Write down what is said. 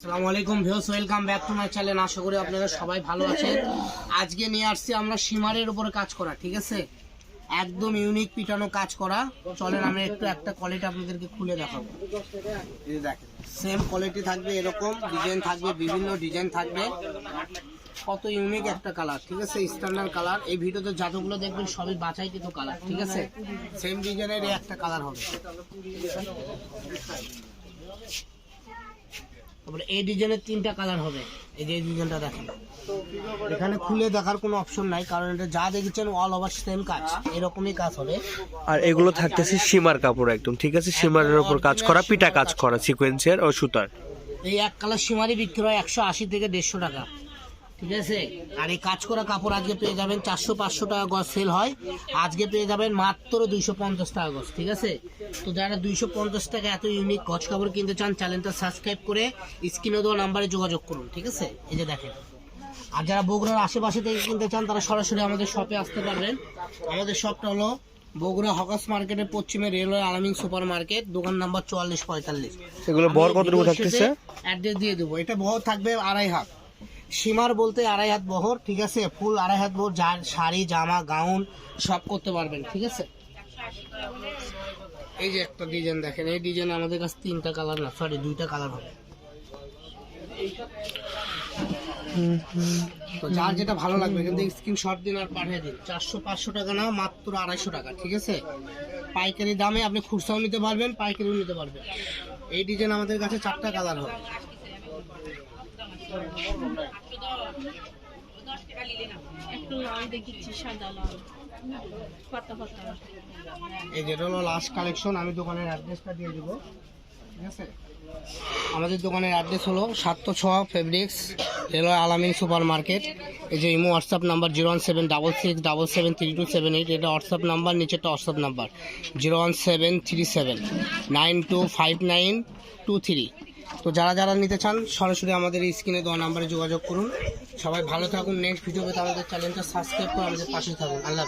আসসালামু আলাইকুম views welcome back to my channel. আশা করি আপনারা সবাই ভালো আছেন। আজকে নিয়ে আসছি আমরা সীমারের উপরে কাজ করা, ঠিক আছে? একদম ইউনিক পিটানো কাজ করা। চলেন, আমরা একটু একটা কোয়ালিটি আপনাদেরকে খুলে দেখাবো। সেম কোয়ালিটি থাকবে, এরকম ডিজাইন থাকবে, বিভিন্ন ডিজাইন থাকবে। কত ইউনিক একটা কালার ঠিক আছে? স্ট্যান্ডার্ড কালার এই ভিডিওতে যতগুলো দেখবেন, সবই বাছাইকৃত কালার ঠিক আছে? সেম ডিজাইনের একটা কালার হবে। তারপরে এই ডিজাইনের তিনটা কালার হবে। এই যে এই ডিজাইনটা দেখেন। এখানে খুলে দেখার কোনো অপশন নাই কারণ এটা যা দেখেছেন অল ওভার সেম কাজ এরকমই কাজ হবে। আর এগুলো থাকতেছে সীমার কাপড় একদম ঠিক আছে? সীমারের উপর কাজ করা পিটা কাজ করা সিকোয়েন্সের ও সুতার। এই এক কালার সীমারি বিক্রি হয় একশো আশি থেকে দেড়শো টাকা। ঠিক আছে? আর এই কাজ করা কাপড় আজকে পেয়ে যাবেন চারশো পাঁচশো টাকা গজ সেল হয়। আজকে পেয়ে যাবেন মাত্র দুইশো পঞ্চাশ টাকা গজ ঠিক আছে? তো যারা দুইশো পঞ্চাশ টাকা এত ইউনিক গজ কাপড় কিনতে চান চ্যানেলটা সাবস্ক্রাইব করে স্ক্রিনে দেওয়া নাম্বারে যোগাযোগ করুন ঠিক আছে? এই যে দেখেন। আর যারা বগুড়ার আশেপাশে থেকে কিনতে চান তারা সরাসরি আমাদের শপে আসতে পারবেন। আমাদের শপটা হলো বগুড়া হকাস মার্কেটের পশ্চিমে রেলওয়ে আলামিন সুপার মার্কেট দোকান নাম্বার চুয়াল্লিশ পঁয়তাল্লিশ। এগুলো কতটুকু থাকতেছে? অ্যাড্রেস দিয়ে দেবো। এটা বহর থাকবে আড়াই হাত। সীমার বলতে আড়াই হাত বহর, ঠিক আছে? ফুল আড়াই হাত বহর যার শাড়ি, জামা, গাউন, সব করতে পারবেন, ঠিক আছে? এই যে একটা ডিজাইন দেখেন, এই ডিজাইন আমাদের কাছে তিনটা কালার না সরি দুইটা কালার হবে। তো যার যেটা ভালো লাগবে, কিন্তু স্ক্রিনশট দিন আর পাঠিয়ে দিন। চারশো পাঁচশো টাকা না, মাত্র আড়াইশো টাকা, ঠিক আছে? পাইকারি দামে আপনি খুচরাও নিতে পারবেন, পাইকারিও নিতে পারবেন। এই ডিজাইন আমাদের কাছে চারটা কালার হবে। যেটা হলো লাস্ট আমি দোকানের অ্যাড্রেসটা দিয়ে দেবো। ঠিক আছে? আমাদের দোকানের অ্যাড্রেস হলো সাতশো ছ fabrics railway Alamin super market এই যে imo WhatsApp number zero one seven double six, double seven three two seven eight, এটা হোয়াটসঅ্যাপ নাম্বার, নিচেরটা WhatsApp number. Zero one seven three seven, nine two five nine two three. তো যারা যারা নিতে চান, সরাসরি আমাদের এই স্ক্রিনে দেওয়া নাম্বারে যোগাযোগ করুন। সবাই ভালো থাকুন, নেক্সট ভিডিওতে আমাদের চ্যানেলটা সাবস্ক্রাইব করে আমাদের পাশে থাকুন। আল্লাহ।